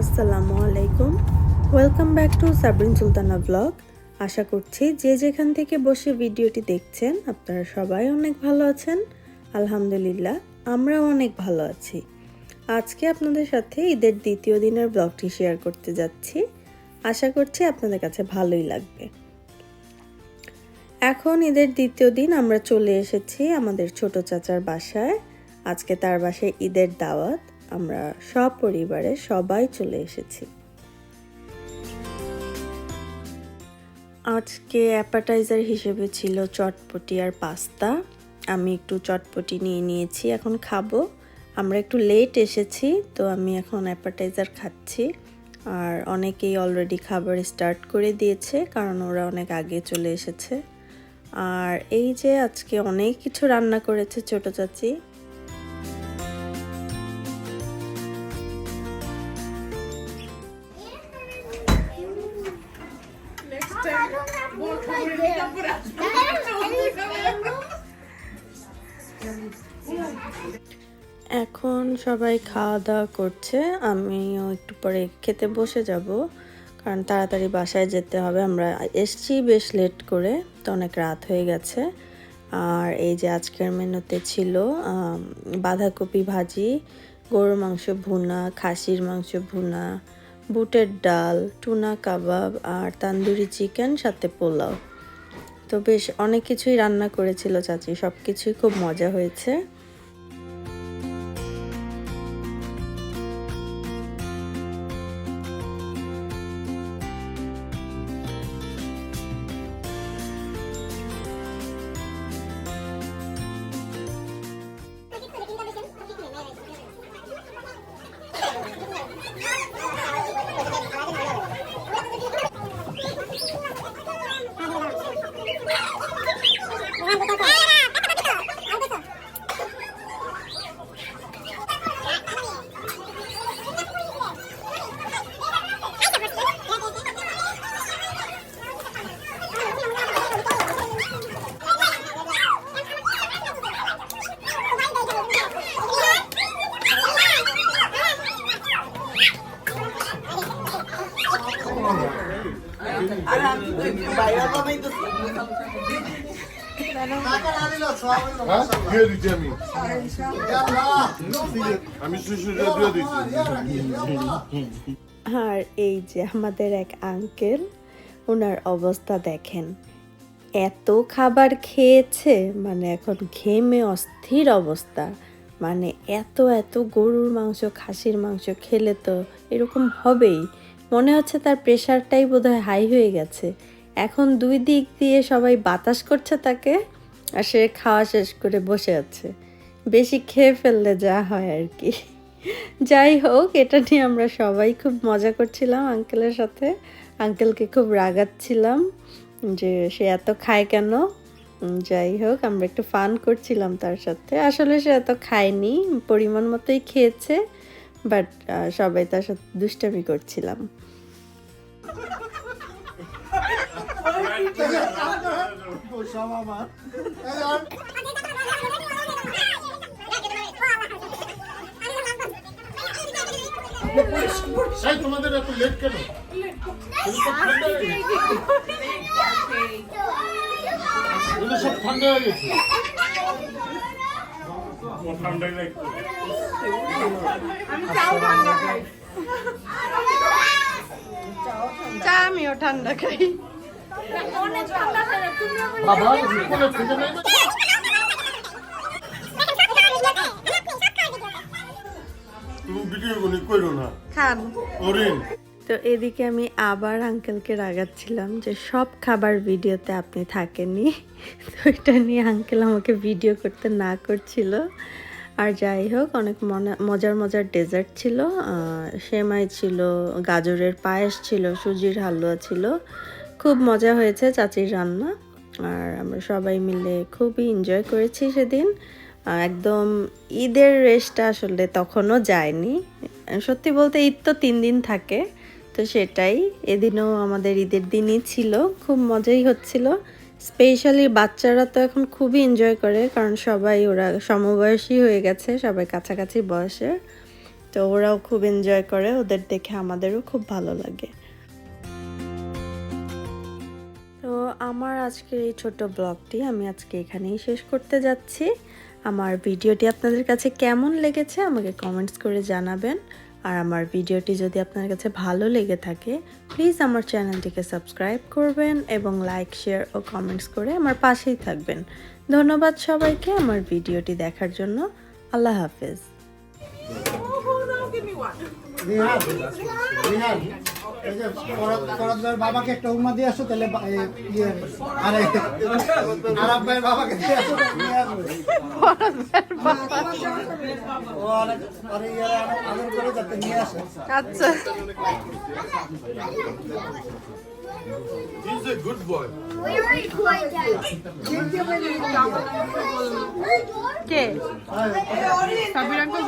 আসসালামু আলাইকুম। Welcome back to Sabrin Sultana blog আশা করছি যে যেখান থেকে বসে ভিডিওটি দেখছেন, আপনারা সবাই অনেক ভালো আছেন। আলহামদুলিল্লাহ, আমরাও অনেক ভালো আছি। আজকে আপনাদের সাথে ঈদের দ্বিতীয় দিনের ব্লগটি শেয়ার করতে যাচ্ছি। আশা করছি আপনাদের কাছে ভালোই লাগবে। এখন ঈদের দ্বিতীয় দিন, আমরা চলে এসেছি আমাদের ছোট চাচার বাসায়। আজকে তার বাসায় ঈদের দাওয়াত, আমরা সব পরিবারে সবাই চলে এসেছি। আজকে অ্যাপাটাইজার হিসেবে ছিল চটপটি আর পাস্তা। আমি একটু চটপটি নিয়ে নিয়েছি এখন খাব। আমরা একটু লেট এসেছি তো আমি এখন অ্যাপাটাইজার খাচ্ছি। আর অনেকেই অলরেডি খাবার স্টার্ট করে দিয়েছে কারণ ওরা অনেক আগে চলে এসেছে। আর এই যে আজকে অনেক কিছু রান্না করেছে ছোট চাচি। এখন সবাই খাওয়া দাওয়া করছে। আমিও একটু পরে খেতে বসে যাব, কারণ তাড়াতাড়ি বাসায় যেতে হবে। আমরা এসছি বেশ লেট করে, তো অনেক রাত হয়ে গেছে। আর এই যে আজকের মেনুতে ছিল বাঁধাকপি ভাজি, গরুর মাংস ভুনা, খাসির মাংস ভুনা, বুটের ডাল, টুনা কাবাব আর তান্দুরি চিকেন, সাথে পোলাও। তো বেশ অনেক কিছুই রান্না করেছিল চাচি সব কিছুই খুব মজা হয়েছে। হ্যাঁ আর এই যে আমাদের এক আঙ্কেল ওনার অবস্থা দেখেন। এত খাবার খেয়েছে মানে এখন ঘেমে অস্থির অবস্থা। মানে এত এত গরুর মাংস, খাসির মাংস খেলে তো এরকম হবেই। মনে হচ্ছে তার প্রেশারটাই বোধহয় হাই হয়ে গেছে। এখন দুই দিক দিয়ে সবাই বাতাস করছে তাকে, আর সে খাওয়া শেষ করে বসে আছে। বেশি খেয়ে ফেললে যা হয় আর কি। যাই হোক, এটা নিয়ে আমরা সবাই খুব মজা করছিলাম আঙ্কেলের সাথে। আঙ্কেলকে খুব রাগাচ্ছিলাম যে সে এত খায় কেন? যাই হোক, আমরা একটু ফান করছিলাম তার সাথে। আসলে সে এত খায়নি, পরিমাণ মতোই খেয়েছে, বাট সবাই তার সাথে দুষ্টামি করছিলাম। তোমাদের এত লেট কেন? সব ঠান্ডা হয়ে গেছে। আমিও ঠান্ডা খাই। খান। তো এদিকে আমি আবার আঙ্কেলকে রাগাচ্ছিলাম যে সব খাবার ভিডিওতে আপনি থাকেননি। তো এটা নিয়ে আঙ্কেল আমাকে ভিডিও করতে না করছিল। আর যাই হোক অনেক মনে- মজার মজার ডেজার্ট ছিল। সেমাই ছিল গাজরের পায়েস ছিল সুজির হালুয়া ছিল। খুব মজা হয়েছে চাচির রান্না। আর আমরা সবাই মিলে খুবই এনজয় করেছি সেদিন। একদম ঈদের রেস্টটা আসলে তখনও যায়নি। সত্যি বলতে ঈদ তো তিন দিন থাকে, তো সেটাই। এদিনও আমাদের ঈদের দিনই ছিল, খুব মজাই হচ্ছিল। স্পেশালি বাচ্চারা তো এখন খুবই এনজয় করে, কারণ সবাই ওরা সমবয়সী হয়ে গেছে, সবাই কাছাকাছি বয়সের। তো ওরাও খুব এনজয় করে, ওদের দেখে আমাদেরও খুব ভালো লাগে। আমার আজকের এই ছোট ব্লগটি আমি আজকে এখানেই শেষ করতে যাচ্ছি। আমার ভিডিওটি আপনাদের কাছে কেমন লেগেছে আমাকে কমেন্টস করে জানাবেন। আর আমার ভিডিওটি যদি আপনার কাছে ভালো লেগে থাকে প্লিজ আমার চ্যানেলটিকে সাবস্ক্রাইব করবেন এবং লাইক শেয়ার ও কমেন্টস করে আমার পাশেই থাকবেন। ধন্যবাদ সবাইকে আমার ভিডিওটি দেখার জন্য। আল্লাহ হাফেজ। বাবাকে একটা উমা দিয়ে আসো তাহলে ইয়ে ভাইয়ের বাবাকে দিয়ে আসো। আসে। আচ্ছা। He's a good boy. কে? সাবির আঙ্কেল